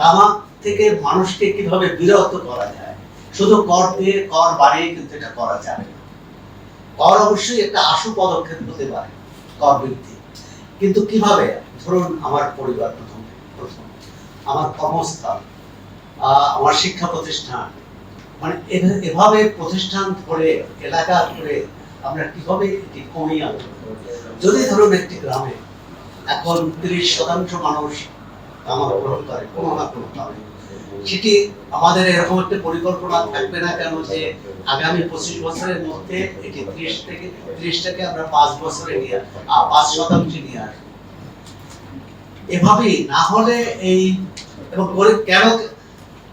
তামাক থেকে মানুষকে কীভাবে বিরত করা যায়? শুধু কর দিয়ে, কর বাড়িয়ে কিন্তু এটা করা যাবে না। কর অবশ্যই একটা আশু পদক্ষেপ হতে পারে, কর বৃদ্ধি কিন্তু কীভাবে? ধরুন আমার পরিবার প্রথম প্রথম। আমার কর্মস্থল আমার শিক্ষা প্রতিষ্ঠান। মানে এভা- এভাবে প্রতিষ্ঠান ধরে, এলাকা ধরে আমরা কীভাবে এটি কমিয়ে আনতে? যদি ধরুন একটি গ্রামে এখন তিরিশ শতাংশ মানুষ তামাক গ্রহণ কোনো না কোনো কারণে সেটি আমাদের এরকম একটা পরিকল্পনা থাকবে না কেন যে আগামী পঁচিশ বছরের মধ্যে এটি ত্রিশ থেকে ত্রিশটাকে আমরা পাঁচ বছরে নিয়ে আহ, পাঁচ শতাংশে নিয়ে আসব। এভাবেই না হলে এই এবং করে কেন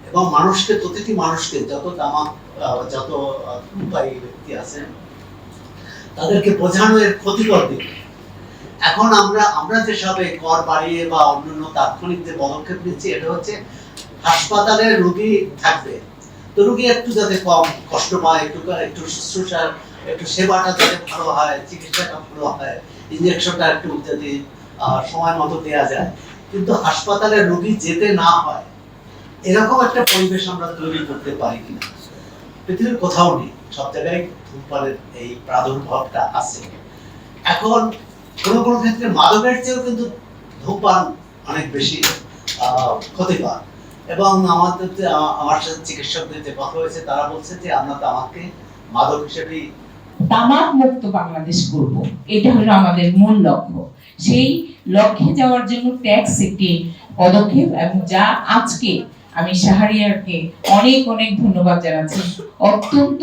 এবং মানুষকে প্রতিটি মানুষকে যত তামাক যত ব্যক্তি আছেন তাদেরকে বোঝানো এর ক্ষতিকর দিক। এখন আমরা আমরা যেসবে কর বাড়িয়ে বা অন্যান্য তাৎক্ষণিক যে পদক্ষেপ নিচ্ছি, এটা হচ্ছে হাসপাতালে রোগী থাকবে। তো রোগী একটু যাতে কম কষ্ট পায়, একটু একটু শুশ্রূষার একটু সেবাটা যাতে ভালো হয়, চিকিৎসাটা ভালো হয় ইঞ্জেকশনটা একটু যদি সময় মতো দেওয়া যায়। কিন্তু হাসপাতালে রোগী যেতে না হয়, এরকম একটা পরিবেশ আমরা তৈরি করতে পারি কিনা? পৃথিবীর কোথাও নেই, সব জায়গায় ধূমপানের এই প্রাদুর্ভাবটা আছে। এখন কোনো কোনো ক্ষেত্রে মাদকের চেয়েও কিন্তু ধূমপান অনেক বেশি ক্ষতিকর। এবং আমাদের যে আমার সাথে চিকিৎসকদের যে কথা হয়েছে, তারা বলছে যে আমরা আমাকে মাদক হিসেবেই তামাক মুক্ত বাংলাদেশ করব। এটা হলো আমাদের মূল লক্ষ্য। সেই লক্ষ্যে যাওয়ার জন্য ট্যাক্স একটি পদক্ষেপ এবং যা আজকে আমি শাহরিয়ারকে অনেক অনেক ধন্যবাদ জানাচ্ছি। অত্যন্ত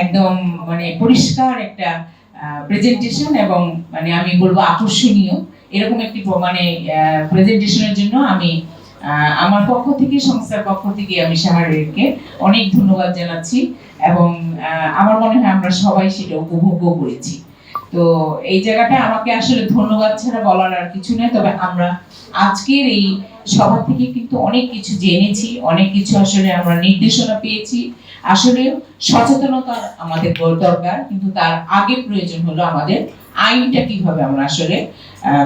একদম মানে পরিষ্কার একটা প্রেজেন্টেশন এবং মানে আমি বলব আকর্ষণীয়। এরকম একটি মানে প্রেজেন্টেশনের জন্য আমি আমার পক্ষ থেকে, সংস্থার পক্ষ থেকে আমি শাহরিয়ারকে অনেক ধন্যবাদ জানাচ্ছি এবং আমার মনে হয় আমরা সবাই সেটা উপভোগ করেছি। তো এই জায়গাটা আমাকে আসলে ধন্যবাদ ছাড়া বলার আর কিছু নেই, তবে আমরা আজকের এই সভা থেকে কিন্তু অনেক কিছু জেনেছি, অনেক কিছু আসলে আমরা নির্দেশনা পেয়েছি। আসলে সচেতনতা আমাদের দরকার, কিন্তু তার আগে প্রয়োজন হলো আমাদের আইনটা কীভাবে আমরা আসলে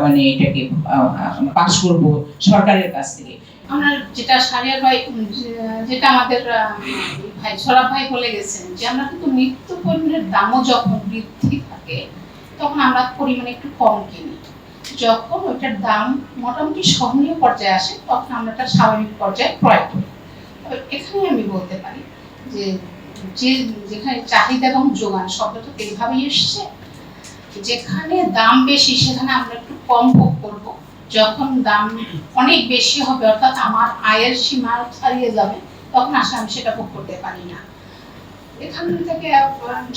মানে এটাকে পাশ করব সরকারের কাছ থেকে। আমরা যেটা সারিয়ার ভাই যেটা আমাদের ভাই সরাব ভাই বলে গেছেন যে আমরা কিন্তু নিত্য পণ্যের দামও যখন বৃদ্ধি থাকে, তখন আমরা পরিমাণে একটু কম কিনি। যখন ওইটার দাম মোটামুটি সহনীয় পর্যায়ে আসে, তখন আমরা একটা স্বাভাবিক পর্যায়ে ক্রয় করি। এখানে আমি বলতে পারি যে যে যেখানে চাহিদা এবং যোগান শব্দটা এইভাবেই এসছে। যেখানে দাম বেশি সেখানে আমরা একটু কম যখন দাম অনেক বেশি হবে, অর্থাৎ আমার আয়ের সীমা ছাড়িয়ে যাবে, তখন আসলে আমি সেটা ভোগ করতে পারি না। এখান থেকে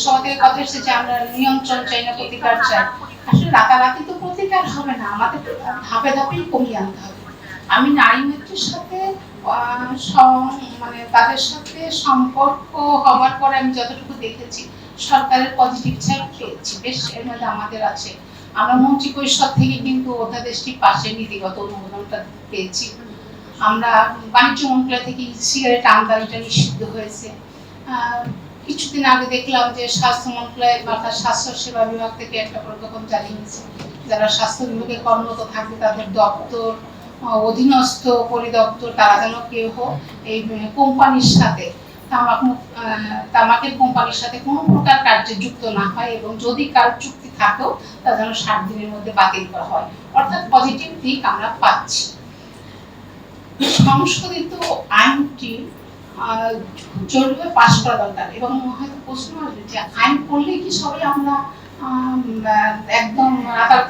সবার কথা এসেছে যে আমরা নিয়ন্ত্রণ চাই না, প্রতিকার চাই। আসলে রাতারাতি তো প্রতিকার হবে না, আমাদের ধাপে ধাপেই কমিয়ে আনতে হবে। আমি নারী নেত্রীর সাথে মানে তাদের সাথে সম্পর্ক হওয়ার পরে আমি যতটুকু দেখেছি, সরকারের পজিটিভ সাইড পেয়েছি। বেশ, এর মধ্যে আমাদের আছে। আমরা মন্ত্রী পরিষদ থেকে কিন্তু অধ্যাদেশটি পাশে নীতিগত অনুমোদনটা পেয়েছি। আমরা বাণিজ্য মন্ত্রণালয় থেকে সিগারেট আমদানিটা নিষিদ্ধ হয়েছে। কিছুদিন আগে দেখলাম যে স্বাস্থ্য মন্ত্রণালয় অর্থাৎ স্বাস্থ্য সেবা বিভাগ থেকে একটা প্রজ্ঞাপন জারি হয়েছে। যারা স্বাস্থ্য বিভাগে কর্মরত থাকবে, তাদের দপ্তর অধীনস্থ পরিদপ্তর, তারা যেন কেউ এই কোম্পানির সাথে, তামাক তামাকের কোম্পানির সাথে কোনো প্রকার কার্যে যুক্ত না হয় এবং যদি কারও চুক্তি থাকেও, তা যেন ষাট দিনের মধ্যে বাতিল করা হয়। অর্থাৎ পজিটিভ দিক আমরা পাচ্ছি। সংশোধিত আইনটি জরুরি পাশ করা দরকার এবং হয়তো প্রশ্ন আসবে যে আইন করলে কি সবাই আমরা একদম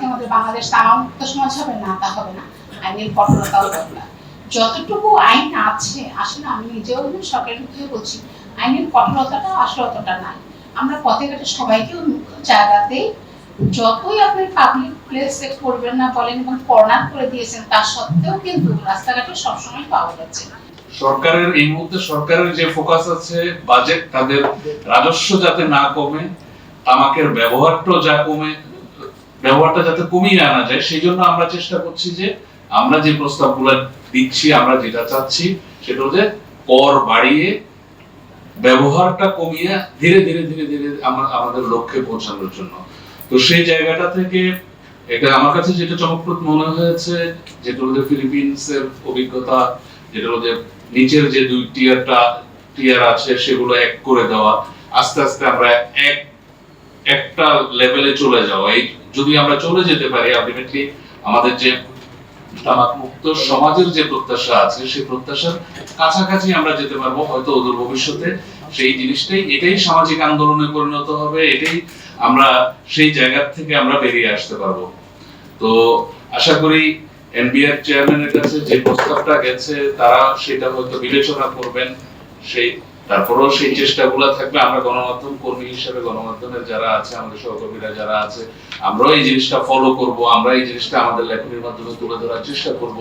আমাদের বাংলাদেশ সমাজ হবে না, তা হবে না। আইনের কঠোরতাও দরকার যতটুকু আইন আছে, আসলে আমি নিজেও একজন সরকারি মুখে বলছি আইনের কঠোরতাটা আসলে অতটা নাই। আমরা পথে ঘাটে জায়গাতে যতই আপনি পাবলিক প্লেসে করবেন না বলেন, এবং কর্নার করে দিয়েছেন, তা সত্ত্বেও কিন্তু রাস্তাঘাটে সবসময় পাওয়া যাচ্ছে না। সরকারের, এই মুহূর্তে সরকারের যে ফোকাস আছে বাজেট তাদের রাজস্ব যাতে না কমে তামাকের ব্যবহারটাও যা কমে, ব্যবহারটা যাতে কমিয়ে আনা যায়, সেই জন্য আমরা চেষ্টা করছি যে আমরা যে প্রস্তাবগুলো দিচ্ছি, আমরা যেটা চাচ্ছি, সেটা হচ্ছে কর বাড়িয়ে ব্যবহারটা কমিয়ে ধীরে ধীরে ধীরে ধীরে আমাদের লক্ষ্যে পৌঁছানোর জন্য। তো সেই জায়গাটা থেকে এটা আমার কাছে যেটা চমকপ্রদ মনে হয়েছে, যেটা হচ্ছে ফিলিপিন্সের অভিজ্ঞতা, যেটা হলো নিচের যে দুই টিয়ারটা টিয়ার আছে, সেগুলো এক করে দেওয়া। আস্তে আস্তে আমরা এক একটা লেভেলে চলে যাওয়া এই যদি আমরা চলে যেতে পারি আলটিমেটলি আমাদের যে তামাক মুক্ত সমাজের যে প্রত্যাশা আছে, সেই প্রত্যাশার কাছাকাছি আমরা যেতে পারব, হয়তো অদূর ভবিষ্যতে সেই জিনিসটাই। এটাই সামাজিক আন্দোলনে পরিণত হবে, এটাই আমরা সেই জায়গা থেকে আমরা বেরিয়ে আসতে পারব। তো আশা করি এনবিআর চেয়ারম্যানের কাছে যে প্রস্তাবটা গেছে, তারা সেটা হয়তো বিবেচনা করবেন, সেই তারপরেও সেই চেষ্টাগুলো থাকবে আমরা গণমাধ্যম কর্মী হিসেবে, গণমাধ্যমের যারা আছে, আমাদের সহকর্মীরা যারা আছে, আমরাও এই জিনিসটা ফলো করব আমরা এই জিনিসটা আমাদের লেখনির মাধ্যমে তুলে ধরার চেষ্টা করব।